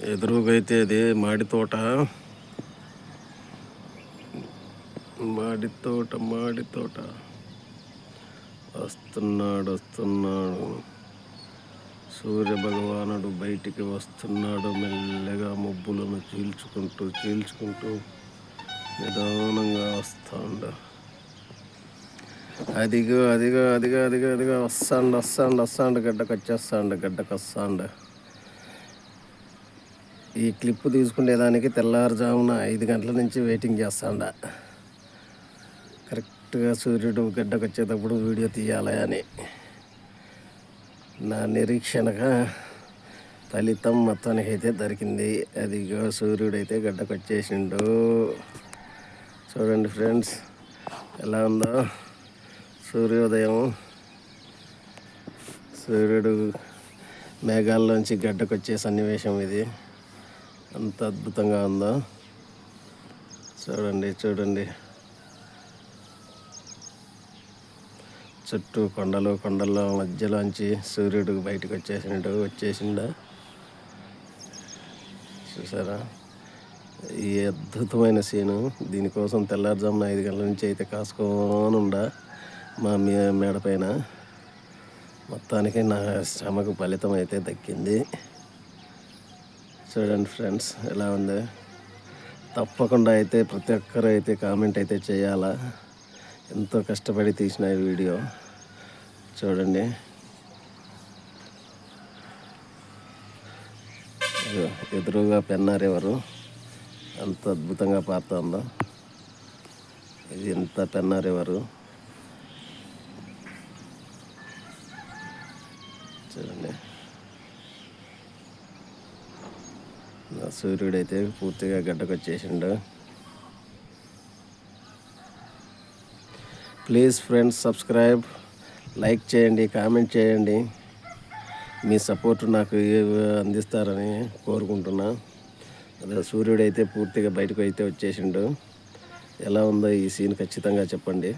ఎదురుగైతే అది మాడి తోట. మాడి తోట మాడి తోట. వస్తున్నాడు వస్తున్నాడు. సూర్య భగవానుడు బయటికి వస్తున్నాడు మెల్లగా మబ్బులను చీల్చుకుంటూ చీల్చుకుంటూ నిదానంగా వస్తాడు. అదిగో అదిగో అదిగో అదిగో అదిగో వస్తాండు వస్తాండు వస్తాండు గడ్డకు వచ్చేస్తాండు గడ్డకు వస్తాండు ఈ క్లిప్ తీసుకునేదానికి తెల్లారుజామున ఐదు గంటల నుంచి వెయిటింగ్ చేస్తాండ. కరెక్ట్గా సూర్యుడు గడ్డకు వచ్చేటప్పుడు వీడియో తీయాలి అని. నా నిరీక్షణగా ఫలితం మొత్తానికైతే దొరికింది. అదిగో సూర్యుడైతే గడ్డకు వచ్చేసిండు చూడండి ఫ్రెండ్స్ ఎలా ఉందో సూర్యోదయం. సూర్యుడు మేఘాల్లోంచి గడ్డకు వచ్చే సన్నివేశం ఇది. అంత అద్భుతంగా ఉందో? చూడండి చూడండి. చుట్టూ కొండలు కొండల మధ్యలోంచి సూర్యుడు బయటకు వచ్చేసినట్టు వచ్చేసిండ? చూసారా? ఈ అద్భుతమైన సీను. దీనికోసం తెల్లారుజామున ఐదు గంటల నుంచి అయితే కాసుకోనుండా మా మేడ పైన మొత్తానికి నా శ్రమకు ఫలితం అయితే దక్కింది. చూడండి ఫ్రెండ్స్ ఎలా ఉంది? తప్పకుండా అయితే ప్రతి ఒక్కరు అయితే కామెంట్ అయితే చేయాలా? ఎంతో కష్టపడి తీసిన ఈ వీడియో. చూడండి. ఎదురుగా ఎదురుగా పెన్నారెవరు అంత అద్భుతంగా పారుతుందో. ఇది ఎంత పెన్నారెవరు చూడండి. సూర్యుడైతే పూర్తిగా గడ్డకు వచ్చేసిండు ప్లీజ్ ఫ్రెండ్స్ సబ్స్క్రైబ్ లైక్ చేయండి కామెంట్ చేయండి. మీ సపోర్ట్ నాకు అందిస్తారని కోరుకుంటున్నా. అదే సూర్యుడైతే పూర్తిగా బయటకు అయితే వచ్చేసిండు. ఎలా ఉందో ఈ సీన్ ఖచ్చితంగా చెప్పండి.